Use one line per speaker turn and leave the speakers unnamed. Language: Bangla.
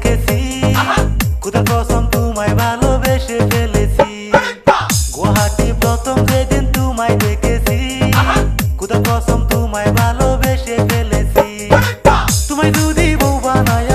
রেখেছি কোথা কসম তোমায় ভালোবেসে ফেলেছি। গুয়াহাটি প্রথম যেদিন তোমায় দেখেছি। কোথা কসম তোমায় ভালোবেসে ফেলেছি। তোমায় দুদি বউ বানায়